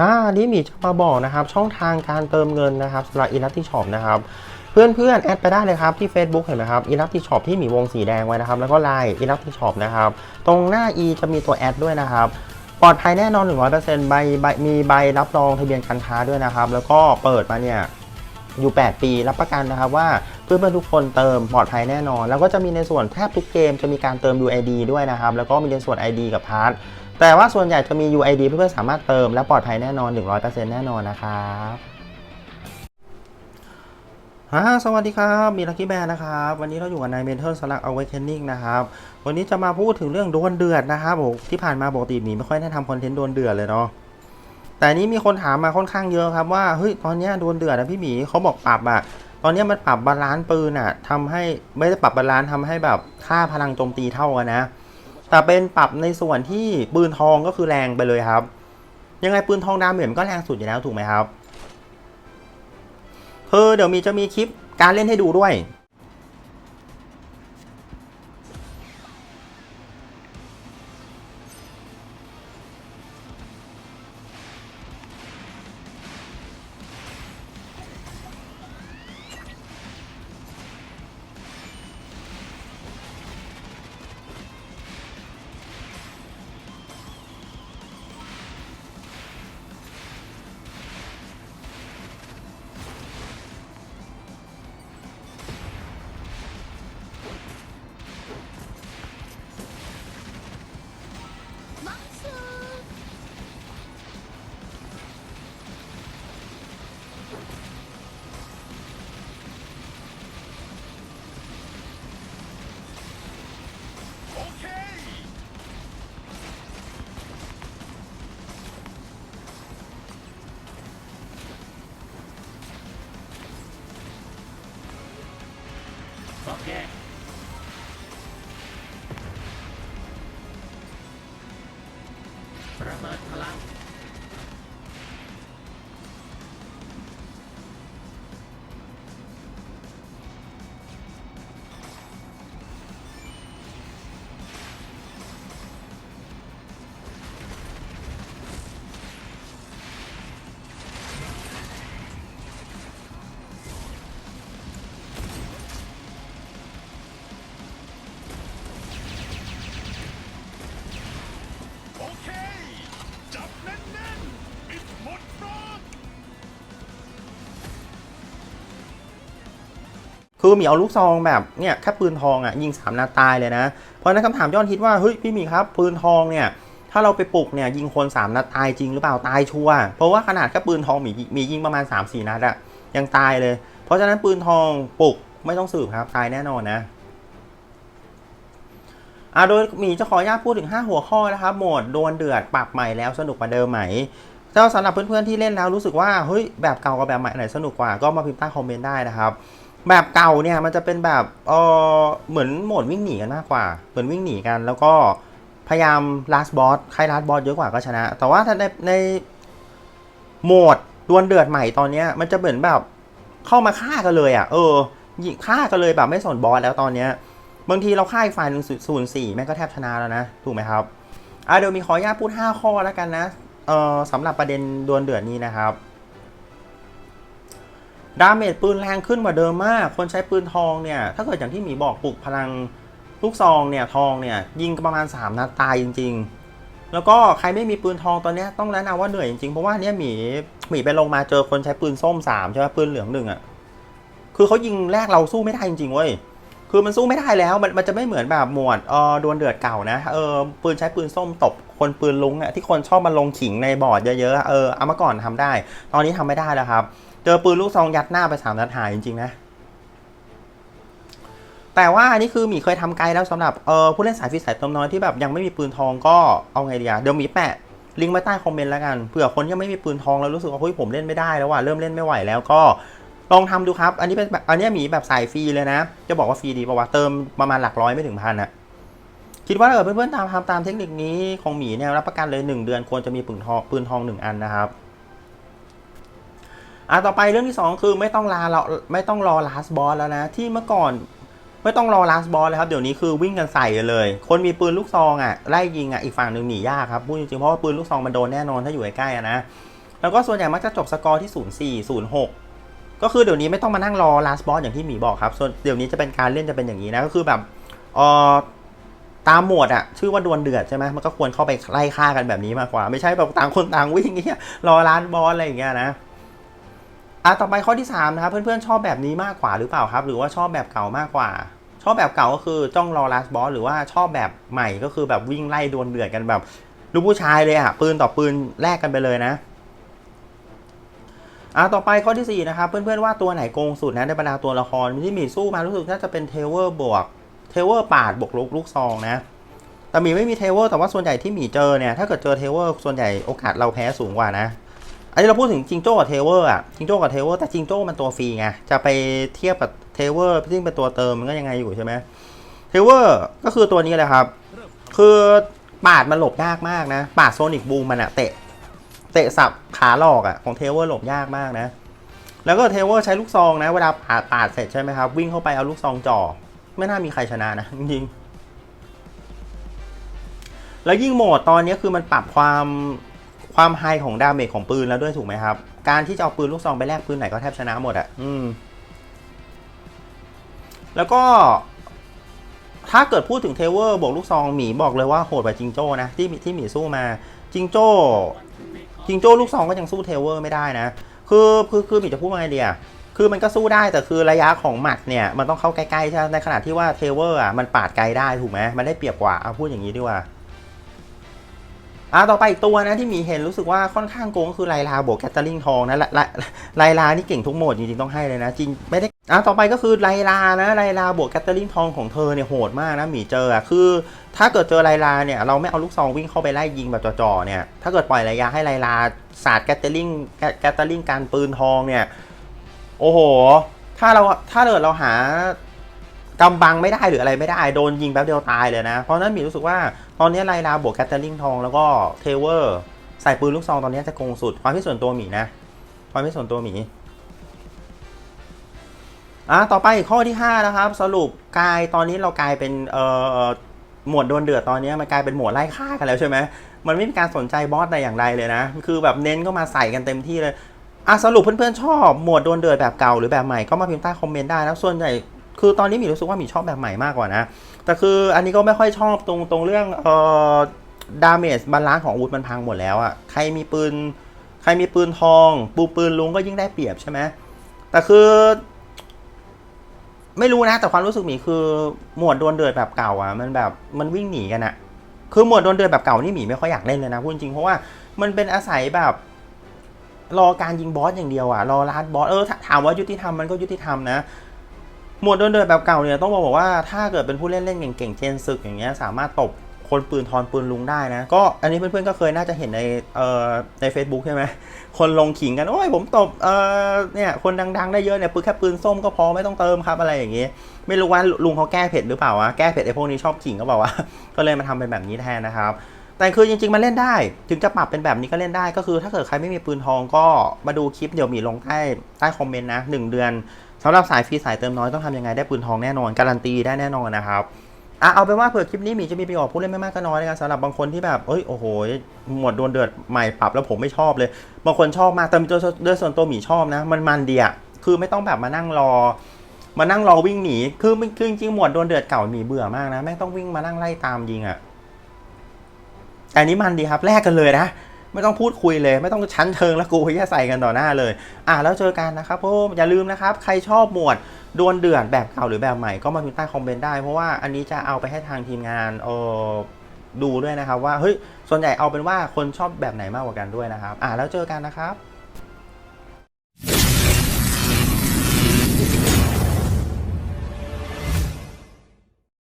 อ่านี่หมีจะมาบอกนะครับ ช่องทางการเติมเงินนะครับสำหรับ Elastic Shop นะครับเพื่อนๆ แอดไปได้เลยครับ ที่ Facebook เห็นไหมครับ Elastic Shop ที่หมีวงสีแดงไว้นะครับ แล้วก็ Line Elastic Shop นะครับ ตรงหน้า E จะมีตัวแอดด้วยนะครับ ปลอดภัยแน่นอน 100%ใบใบมีใบรับรองทะเบียนการค้าด้วยนะครับ แล้วก็เปิดมาเนี่ยอยู่ 8 ปีรับประกันนะครับว่าเพื่อนๆทุกคนเติมปลอดภัยแน่นอน แล้วก็จะมีในส่วนแทบทุกเกมจะมีการเติม UID ด้วยนะครับ แล้วก็มีในส่วน ID กับพาร์ท แต่ว่าส่วนใหญ่จะมี UID เพื่อนๆสามารถเติมและปลอดภัยแน่นอน 100%แน่นอนนะครับฮ่าสวัสดีครับ มีลักกี้แบนนะครับ วันนี้เราอยู่กับนายเมนเทอร์สลักเอาไว้เทนนิ่งนะครับ วันนี้จะมาพูดถึงเรื่องโดนเดือดนะครับผมที่ผ่านมาปกติหมีไม่ค่อยได้ทำคอนเทนต์โดนเดือดเลยเนาะแต่นี้มีคนถามมาค่อนข้างเยอะครับว่าเฮ้ยตอนนี้โดนเดือดนะพี่หมีเขาบอกปรับอะตอนนี้มันปรับบาลานซ์ปืนอะทำให้ไม่ได้ปรับบาลานซ์ทำให้แบบค่าพลังโจมตีเท่ากันนะ แต่เป็นปรับในส่วนที่ปืนทองก็คือแรงไปเลยครับ ยังไงปืนทองดาเมจมันก็แรงสุดอยู่แล้วถูกไหมครับคือเดี๋ยวมีจะมีคลิปการเล่นให้ดูด้วย มินพลัง คือหมีเอาลูกซองแบบเนี่ยแค่ปืนทองอะยิงสามนัดตายเลยนะ เพราะนั้นคำถามยอดฮิตว่าเฮ้ยพี่หมีครับปืนทองเนี่ยถ้าเราไปปลุกเนี่ยยิงคนสามนัดตายจริงหรือเปล่าตายชัวร์เพราะว่าขนาดแค่ปืนทองมีมียิงประมาณ 3 4 นัดอะยังตายเลย เพราะฉะนั้นปืนทองปลุกไม่ต้องสืบครับตายแน่นอนนะอะโดยหมีจะขออนุญาตพูดถึง 5 หัวข้อนะครับโหมดโดวลเดือดปรับใหม่แล้วสนุกกว่าเดิมไหมถ้าสำหรับเพื่อนๆที่เล่นแล้วรู้สึกว่าเฮ้ยแบบเก่ากับแบบใหม่ไหนสนุกกว่าก็มาพิมพ์ใต้คอมเมนต์ได้นะครับ แบบเก่าเนี่ยมันจะเป็นแบบเออเหมือนโหมดวิ่งหนีกันมากกว่า เหมือนวิ่งหนีกัน แล้วก็พยายาม last boss ใคร last boss เยอะกว่าก็ชนะ แต่ว่าถ้าในในโหมดดวลเดือดใหม่ตอนเนี้ยมันจะเหมือนแบบเข้ามาฆ่ากันเลยอะ เออยิงฆ่ากันเลยแบบไม่สนบอสแล้วตอนเนี้ยบางทีเราฆ่าอีกฝ่ายหนึ่งศูนย์สี่แม่งก็แทบชนะแล้วนะ ถูกไหมครับอะเดี๋ยวมีขออนุญาตพูด 5 ข้อแล้วกันนะเออสำหรับประเด็นดวลเดือดนี้นะครับ ดาเมจปืนแรงขึ้นกว่าเดิมมาก คนใช้ปืนทองเนี่ย ถ้าเกิดอย่างที่หมีบอกปลุกพลังลูกซองเนี่ยทองเนี่ยยิงประมาณ 3นัดตายจริง ๆ แล้วก็ใครไม่มีปืนทองตอนเนี้ยต้องแนะนำว่าเหนื่อยจริงๆ เพราะว่าเนี่ยหมีหมีไปลงมาเจอคนใช้ปืนส้ม3ใช่ไหมปืนเหลืองหนึ่งอะ คือเขายิงแรกเราสู้ไม่ได้จริงๆเว้ย คือมันสู้ไม่ได้แล้ว มันมันจะไม่เหมือนแบบหมวดเออดวลเดือดเก่านะเออปืนใช้ปืนส้มตบคนปืนลุงอะที่คนชอบมาลงขิงในบอร์ดเยอะๆเออเอามาก่อนทำได้ ตอนนี้ทำไม่ได้แล้วครับ เจอปืนลูกซองยัดหน้าไปสามนัดหายจริงๆนะแต่ว่าอันนี้คือหมีเคยทำไกลแล้วสำหรับเออผู้เล่นสายฟีสายตมน้อยที่แบบยังไม่มีปืนทองก็เอาไงดีอะเดี๋ยวหมีแปะลิงก์ไว้ใต้คอมเมนต์แล้วกันเผื่อคนยังไม่มีปืนทองแล้วรู้สึกว่าเฮ้ยผมเล่นไม่ได้แล้วว่ะเริ่มเล่นไม่ไหวแล้วก็ ลองทำดูครับ อันนี้เป็นแบบอันนี้หมีแบบสายฟรีเลยนะ จะบอกว่าฟรีดีป่าวะเติมประมาณหลักร้อยไม่ถึงพันอะคิดว่าถ้าเกิดเพื่อนๆตามทำตามเทคนิคนี้ของหมีเนี่ยรับประกันเลยหนึ่งเดือนควรจะมีปืนทองปืนทองหนึ่งอันนะครับอะต่อไปเรื่องที่ 2 คือไม่ต้องลาเราไม่ต้องรอ last boss แล้วนะ ที่เมื่อก่อนไม่ต้องรอ last boss เลยครับ เดี๋ยวนี้คือวิ่งกันใส่กันเลย คนมีปืนลูกซองอะไล่ยิงอะอีกฝั่งหนึ่งหนียากครับพูดจริงๆเพราะว่าปืนลูกซองมันโดนแน่นอนถ้าอยู่ใกล้ๆอะนะแล้วก็ส่วนใหญ่มักจะจบสกอร์ที่ 0 4 0 6 ก็คือเดี๋ยวนี้ไม่ต้องมานั่งรอ last boss อย่างที่หมีบอกครับ ส่วนเดี๋ยวนี้จะเป็นการเล่นจะเป็นอย่างนี้นะ ก็คือแบบเออตามหมวดอะชื่อว่าดวลเดือดใช่ไหมมันก็ควรเข้าไปไล่ฆ่ากันแบบนี้มากกว่า ไม่ใช่แบบต่างคนต่างวิ่งเงี้ยรอ last boss อะไรอย่างเงี้ยนะอะต่อไปข้อที่3นะครับเพื่อนๆชอบแบบนี้มากกว่าหรือเปล่าครับ หรือว่าชอบแบบเก่ามากกว่า ชอบแบบเก่าก็คือจ้องรอ last boss หรือว่าชอบแบบใหม่ก็คือแบบวิ่งไล่ดวลเดือดกันแบบลูกผู้ชายเลยอะปืนต่อปืนแลกกันไปเลยนะ อะต่อไปข้อที่ 4 นะครับ เพื่อนๆว่าตัวไหนโกงสุดนะในบรรดาตัวละครที่หมีสู้มารู้สึกน่าจะเป็นเทเวอร์บวกเทเวอร์ปาดบวกลูกลูกซองนะแต่หมีไม่มีเทเวอร์แต่ว่าส่วนใหญ่ที่หมีเจอเนี่ยถ้าเกิดเจอเทเวอร์ส่วนใหญ่โอกาสเราแพ้สูงกว่านะ อันนี้เราพูดถึงจิงโจ้กับเทเวอร์อะจิงโจ้กับเทเวอร์แต่จิงโจ้มันตัวฟรีไงจะไปเทียบกับเทเวอร์ที่เป็นตัวเติมมันก็ยังไงอยู่ใช่ไหมเทเวอร์ก็คือตัวนี้เลยครับ คือปาดมันหลบยากมากนะ ปาดโซนิกบูมมันอะเตะ เตะสับขาหลอกอะของเทเวอร์หลบยากมากนะ แล้วก็เทเวอร์ใช้ลูกซองนะเวลาปาดปาดเสร็จใช่ไหมครับวิ่งเข้าไปเอาลูกซองจ่อไม่น่ามีใครชนะนะจริงๆแล้วยิ่งโหมดตอนนี้คือมันปรับความความไฮของดาเมจของปืนแล้วด้วยถูกไหมครับ การที่จะเอาปืนลูกซองไปแลกปืนไหนก็แทบชนะหมดอะ อืม แล้วก็ถ้าเกิดพูดถึงเทเวอร์บวกลูกซองหมีบอกเลยว่าโหดกว่าจิงโจ้นะที่ที่หมีสู้มา จิงโจ้ จิงโจ้ลูกซองก็ยังสู้เทเวอร์ไม่ได้นะ คือคือคือหมีจะพูดว่าไงเดียคือมันก็สู้ได้แต่คือระยะของหมัดเนี่ยมันต้องเข้าใกล้ๆใช่ในขณะที่ว่าเทเวอร์อะมันปาดไกลได้ถูกไหมมันได้เปรียบกว่าเอาพูดอย่างนี้ดีกว่าอะต่อไปอีกตัวนะที่หมีเห็นรู้สึกว่าค่อนข้างโกงก็คือไลลาบวกแคตเตอริงทองนะไลไลไลลานี่เก่งทุกโหมดจริงๆต้องให้เลยนะจริงไม่ได้อะต่อไปก็คือไลลานะไลลาบวกแคตเตอริงทองของเธอเนี่ยโหดมากนะหมีเจออะคือ ถ้าเกิดเจอไลลาเนี่ยเราไม่เอาลูกซองวิ่งเข้าไปไล่ยิงแบบจ่อๆเนี่ยถ้าเกิดปล่อยระยะให้ไลลาสาดแกตเตอร์ลิงแกตเตอร์ลิงการปืนทองเนี่ยโอ้โห ถ้าเราถ้าเกิดเราหากำบังไม่ได้หรืออะไรไม่ได้โดนยิงแป๊บเดียวตายเลยนะ เพราะนั้นหมีรู้สึกว่าตอนนี้ไลลาบวกแคตเตอริงทองแล้วก็เทเวอร์ใส่ปืนลูกซองตอนนี้จะโกงสุดความที่ส่วนตัวหมีนะความที่ส่วนตัวหมีอะต่อไปข้อที่ 5 นะครับ สรุปกลายตอนนี้เรากลายเป็นเอ่อ หมวดโดนเดือดตอนนี้มันกลายเป็นหมวดไล่ฆ่ากันแล้วใช่ไหมมันไม่มีการสนใจบอสแต่อย่างใดเลยนะ คือแบบเน้นก็มาใส่กันเต็มที่เลยอะสรุปเพื่อนๆชอบหมวดโดนเดือดแบบเก่าหรือแบบใหม่ก็มาพิมพ์ใต้คอมเมนต์ได้นะส่วนใหญ่คือตอนนี้หมีรู้สึกว่าหมีชอบแบบใหม่มากกว่านะ แต่คืออันนี้ก็ไม่ค่อยชอบตรงตรงเรื่องเอ่อดาเมจบาลานซ์ของอาวุธมันพังหมดแล้วอะ่ะใครมีปืน ใครมีปืนทอง ปูปืนลุงก็ยิ่งได้เปรียบใช่ไหมแต่คือ ไม่รู้นะ แต่ความรู้สึกหมีคือหมวดโดนเดือดแบบเก่าอะมันแบบมันวิ่งหนีกันอะคือหมวดโดนเดือดแบบเก่านี่หมีไม่ค่อยอยากเล่นเลยนะพูดจริงเพราะว่ามันเป็นอาศัยแบบ รอการยิงบอสอย่างเดียวอะรอลาดบอสเออถถามว่ายุติธรรมมันก็ยุติธรรมนะหมวดโดนเดือดแบบเก่าเนี่ยต้องบอกว่าถ้าเกิดเป็นผู้เล่นเล่นเก่งๆเจนศึกอย่างเงี้ยสามารถตบ คนปืนทอนปืนลุงได้นะ ก็อันนี้เพื่อนๆก็เคยน่าจะเห็นในเอ่อใน Facebook ใช่ไหมคนลงขิงกัน โอ้ยผมตบเอ่อเนี่ยคนดังๆได้เยอะเนี่ยปืนแค่ปืนส้มก็พอไม่ต้องเติมครับอะไรอย่างเงี้ไม่รู้ว่าลุงเขาแก้เผ็ดหรือเปล่าวะแก้เผ็ดไอ้พวกนี้ชอบขิงก็บอกว่า ก็เลยมาทำเป็นแบบนี้แทนนะครับแต่คือจริงๆ มันเล่นได้ ถึงจะปรับเป็นแบบนี้ก็เล่นได้ ก็คือถ้าเกิดใครไม่มีปืนทองก็มาดูคลิปเดี๋ยวมีลงใต้ใต้คอมเมนต์นะหนึ่งเดือนสำหรับสายฟรีสายเติมน้อยต้องทำยังไงได้ปืนทองแน่นอน การันตีได้แน่นอนนะครับ อะเอาเป็นว่าเผื่อคลิปนี้มีจะมีประโยชน์ผู้เล่นไม่มากก็น้อยนะครับสำหรับบางคนที่แบบเอ้ยโอ้โหหมดโดนเดือดใหม่ปรับแล้วผมไม่ชอบเลย บางคนชอบมากแต่โดยโดยส่วนตัวหมีชอบนะ มันมันดีอะคือไม่ต้องแบบมานั่งรอ มานั่งรอวิ่งหนีคือคือจริงหมวดโดนเดือดเก่าหมีเบื่อมากนะแม่งต้องวิ่งมานั่งไล่ตามยิงอะแต่อันนี้มันดีครับแลกกันเลยนะ ไม่ต้องพูดคุยเลย ไม่ต้องชั้นเชิงแล้วกูแค่ใส่กันต่อหน้าเลย อะแล้วเจอกันนะครับผมอย่าลืมนะครับ ใครชอบหมวดดวลเดือดแบบเก่าหรือแบบใหม่ก็มาพิมพ์ใต้คอมเมนต์ได้ เพราะว่าอันนี้จะเอาไปให้ทางทีมงานเออดูด้วยนะครับว่าเฮ้ยส่วนใหญ่เอาเป็นว่าคนชอบแบบไหนมากกว่ากันด้วยนะครับ อะแล้วเจอกันนะครับ